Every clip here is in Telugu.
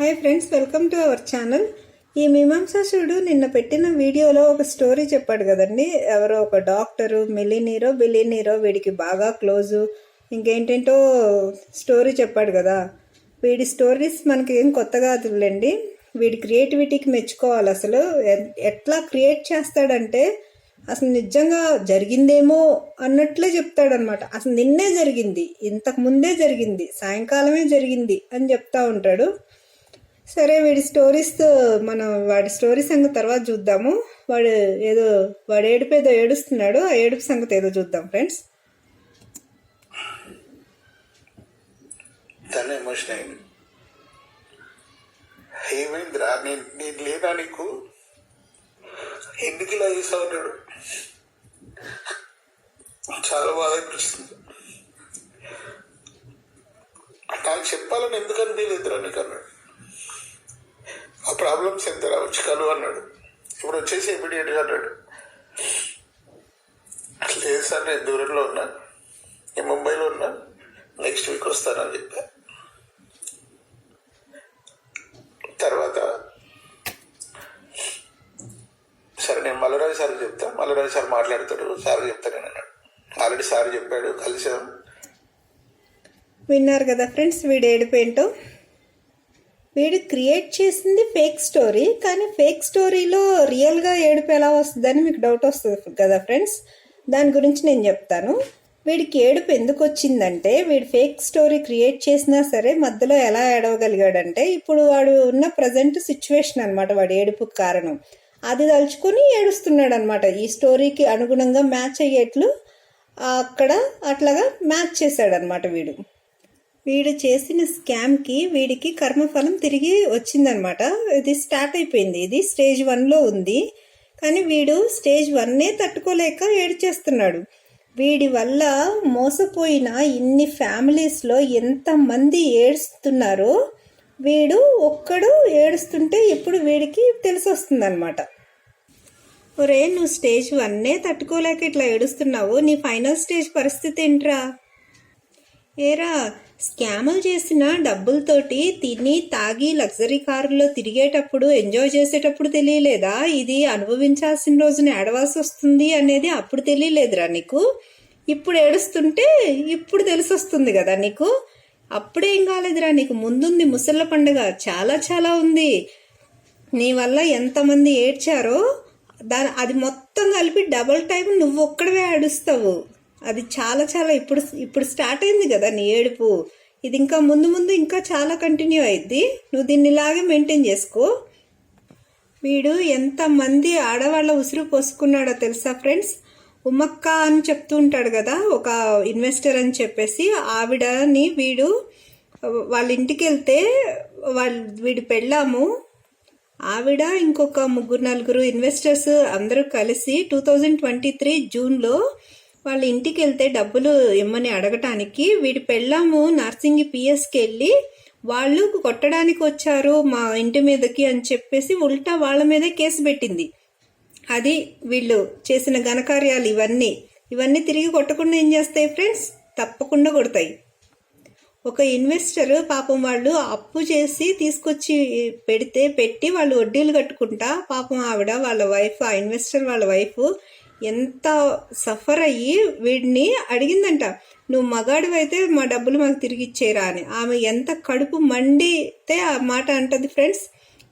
Hi friends welcome to our channel ఈ మీమాంసాసుడు నిన్న పెట్టిన వీడియోలో ఒక స్టోరీ చెప్పాడు కదండి. ఎవరో ఒక డాక్టరు మిలినీరో బిలినీరో వీడికి బాగా క్లోజు ఇంకేంటేంటో స్టోరీ చెప్పాడు కదా. వీడి స్టోరీస్ మనకి ఏం కొత్తగా అదులేండి వీడి క్రియేటివిటీకి మెచ్చుకోవాలి అసలు. ఎ- ఎట్లా క్రియేట్ చేస్తాడంటే అసలు నిజంగా జరిగిందేమో అన్నట్లే చెప్తాడనమాట అసలు నిన్నే జరిగింది ఇంతకు ముందే జరిగింది సాయంకాలమే జరిగింది అని చెప్తా ఉంటాడు. సరే వీడి స్టోరీస్ మనం వాడి స్టోరీ సంగతి తర్వాత చూద్దాము. వాడు ఏదో వాడు ఏడుపు ఏదో ఏడుస్తున్నాడు ఆ ఏడుపు సంగతి ఏదో చూద్దాం ఫ్రెండ్స్. తను ఎమోషన్ అయింది ఏమైందిరా? నేను నేను లేదా నీకు? ఎందుకు ఇలా చేస్తా ఉన్నాడు చాలా బాధ అనిపిస్తుంది. నాకు చెప్పాలని ఎందుకు అనిపించలేదురా నీకు అన్నాడు. ఆ ప్రాబ్లమ్స్ ఎంత రావచ్చు కలు అన్నాడు. ఇప్పుడు వచ్చేసి ఇమీడియట్గా అన్నాడు. లేదు సార్ నేను దూరంలో ఉన్నా. నేను ముంబైలో ఉన్నా. నెక్స్ట్ వీక్ వస్తానని చెప్పా. తర్వాత సరే నేను మల్లరాజు సార్ చెప్తా. మల్లరాజు సార్ మాట్లాడతాడు. సార్ చెప్తాను అన్నాడు. ఆల్రెడీ సార్ చెప్పాడు. కలిసాం విన్నారు కదా ఫ్రెండ్స్ వీడు ఏడిపోయింటో వీడు క్రియేట్ చేసింది ఫేక్ స్టోరీ కానీ ఫేక్ స్టోరీలో రియల్గా ఏడుపు ఎలా వస్తుందని మీకు డౌట్ వస్తుంది కదా ఫ్రెండ్స్ దాని గురించి నేను చెప్తాను. వీడికి ఏడుపు ఎందుకు వచ్చిందంటే వీడు ఫేక్ స్టోరీ క్రియేట్ చేసినా సరే మధ్యలో ఎలా ఏడవగలిగాడంటే ఇప్పుడు వాడు ఉన్న ప్రజెంట్ సిచ్యువేషన్ అనమాట వాడి ఏడుపుకి కారణం. అది తలుచుకొని ఏడుస్తున్నాడు అనమాట ఈ స్టోరీకి అనుగుణంగా మ్యాచ్ అయ్యేట్లు అక్కడ అట్లాగా మ్యాచ్ చేశాడనమాట వీడు. వీడు చేసిన స్కామ్కి వీడికి కర్మఫలం తిరిగి వచ్చిందనమాట ఇది స్టార్ట్ అయిపోయింది. ఇది స్టేజ్ వన్లో ఉంది. కానీ వీడు స్టేజ్ వన్నే తట్టుకోలేక ఏడ్చేస్తున్నాడు. వీడి వల్ల మోసపోయిన ఇన్ని ఫ్యామిలీస్లో ఎంతమంది ఏడుస్తున్నారో వీడు ఒక్కడు ఏడుస్తుంటే ఇప్పుడు వీడికి తెలిసి వస్తుందన్నమాట ఒరే నువ్వు స్టేజ్ వన్నే తట్టుకోలేక ఇట్లా ఏడుస్తున్నావు? నీ ఫైనల్ స్టేజ్ పరిస్థితి ఏంట్రా? ఏరా స్కాములు చేసిన డబ్బులతోటి తిని తాగి లగ్జరీ కారులో తిరిగేటప్పుడు ఎంజాయ్ చేసేటప్పుడు తెలియలేదా? ఇది అనుభవించాల్సిన రోజున ఏడవాల్సి వస్తుంది అనేది అప్పుడు తెలియలేదురా నీకు? ఇప్పుడు ఏడుస్తుంటే ఇప్పుడు తెలిసి వస్తుంది కదా నీకు? అప్పుడేం కాలేదురా నీకు? ముందుంది ముసళ్ళ పండుగ. చాలా చాలా ఉంది. నీ వల్ల ఎంతమంది ఏడ్చారో దాని అది మొత్తం కలిపి డబల్ టైం నువ్వు ఒక్కడవే ఏడుస్తావు. అది చాలా చాలా ఇప్పుడు ఇప్పుడు స్టార్ట్ అయింది కదా నీ ఏడుపు. ఇది ఇంకా ముందు ముందు ఇంకా చాలా కంటిన్యూ అయింది నువ్వు దీన్ని ఇలాగే మెయింటైన్ చేసుకో. వీడు ఎంతమంది ఆడవాళ్ళ ఉసురు పోసుకున్నాడో తెలుసా ఫ్రెండ్స్ ఉమ్మక్క అని చెప్తూ ఉంటాడు కదా ఒక ఇన్వెస్టర్ అని చెప్పేసి ఆవిడని వీడు వాళ్ళ ఇంటికి వెళ్తే వాళ్ళు వీడు పెళ్ళాము. ఆవిడ ఇంకొక ముగ్గురు నలుగురు ఇన్వెస్టర్స్ అందరూ కలిసి టూ థౌజండ్ ట్వంటీ త్రీ జూన్లో వాళ్ళ ఇంటికి వెళ్తే డబ్బులు ఇమ్మని అడగటానికి వీడి పెళ్ళాము నర్సింగ్ పిఎస్కి వెళ్ళి వాళ్ళు కొట్టడానికి వచ్చారు మా ఇంటి మీదకి అని చెప్పేసి ఉల్టా వాళ్ళ మీదే కేసు పెట్టింది. అది వీళ్ళు చేసిన ఘనకార్యాలు ఇవన్నీ. ఇవన్నీ తిరిగి కొట్టకుండా ఏం చేస్తాయి ఫ్రెండ్స్? తప్పకుండా కొడతాయి. ఒక ఇన్వెస్టర్ పాపం వాళ్ళు అప్పు చేసి తీసుకొచ్చి పెడితే పెట్టి వాళ్ళు వడ్డీలు కట్టుకుంటా పాపం ఆవిడ వాళ్ళ వైఫ్ ఆ ఇన్వెస్టర్ వాళ్ళ వైఫ్ ఎంత సఫర్ అయ్యి వీడిని అడిగిందంట నువ్వు మగాడివైతే మా డబ్బులు మాకు తిరిగి ఇచ్చేరా అని. ఆమె ఎంత కడుపు మండితే ఆ మాట అంటది ఫ్రెండ్స్.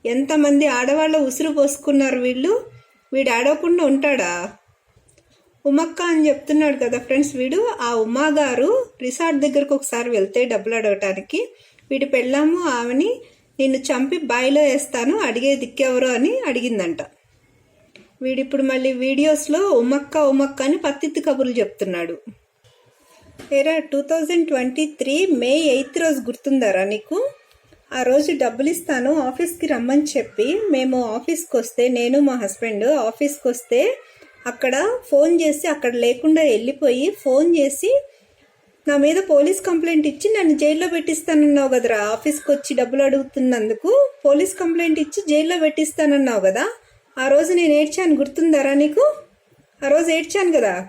ఎంతమంది ఆడవాళ్ళ ఉసురు పోసుకున్నారు వీళ్ళు. వీడు ఆడవకుండా ఉంటాడా? ఉమక్క అని చెప్తున్నాడు కదా ఫ్రెండ్స్ వీడు. ఆ ఉమా గారు రిసార్ట్ దగ్గరకు ఒకసారి వెళ్తే డబ్బులు అడగటానికి. వీడి పెళ్ళాము ఆమెని నిన్ను చంపి బాయిలో వేస్తాను అడిగే దిక్కెవరు అని అడిగిందంట. వీడిప్పుడు మళ్ళీ వీడియోస్లో ఉమ్మక్క ఉమ్మక్క అని పత్తిత్తు కబుర్లు చెప్తున్నాడు. ఏరా two thousand twenty three May eighth రోజు గుర్తుందారా నీకు? ఆ రోజు డబ్బులు ఇస్తాను ఆఫీస్కి రమ్మని చెప్పి మేము ఆఫీస్కి వస్తే నేను మా హస్బెండ్ ఆఫీస్కి వస్తే అక్కడ ఫోన్ చేసి అక్కడ లేకుండా వెళ్ళిపోయి ఫోన్ చేసి నా మీద పోలీస్ కంప్లైంట్ ఇచ్చి నన్ను జైల్లో పెట్టిస్తానన్నావు కదరా ఆఫీస్కి వచ్చి డబ్బులు అడుగుతున్నందుకు? పోలీస్ కంప్లైంట్ ఇచ్చి జైల్లో పెట్టిస్తానన్నావు కదా? ఆ రోజు నేను ఏడ్చాను గుర్తుందారా నీకు? ఆ రోజు ఏడ్చాను కదా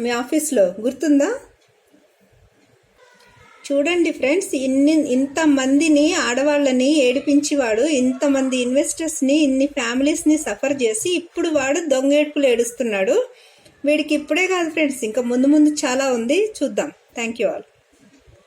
మీ ఆఫీస్లో గుర్తుందా? చూడండి ఫ్రెండ్స్ ఇన్ని ఇంతమందిని ఆడవాళ్ళని ఏడిపించి వాడు ఇంతమంది ఇన్వెస్టర్స్ని ఇన్ని ఫ్యామిలీస్ని సఫర్ చేసి ఇప్పుడు వాడు దొంగ ఏడుపులు ఏడుస్తున్నాడు. వీడికి ఇప్పుడే కాదు ఫ్రెండ్స్ ఇంకా ముందు ముందు చాలా ఉంది. చూద్దాం. Thank you all.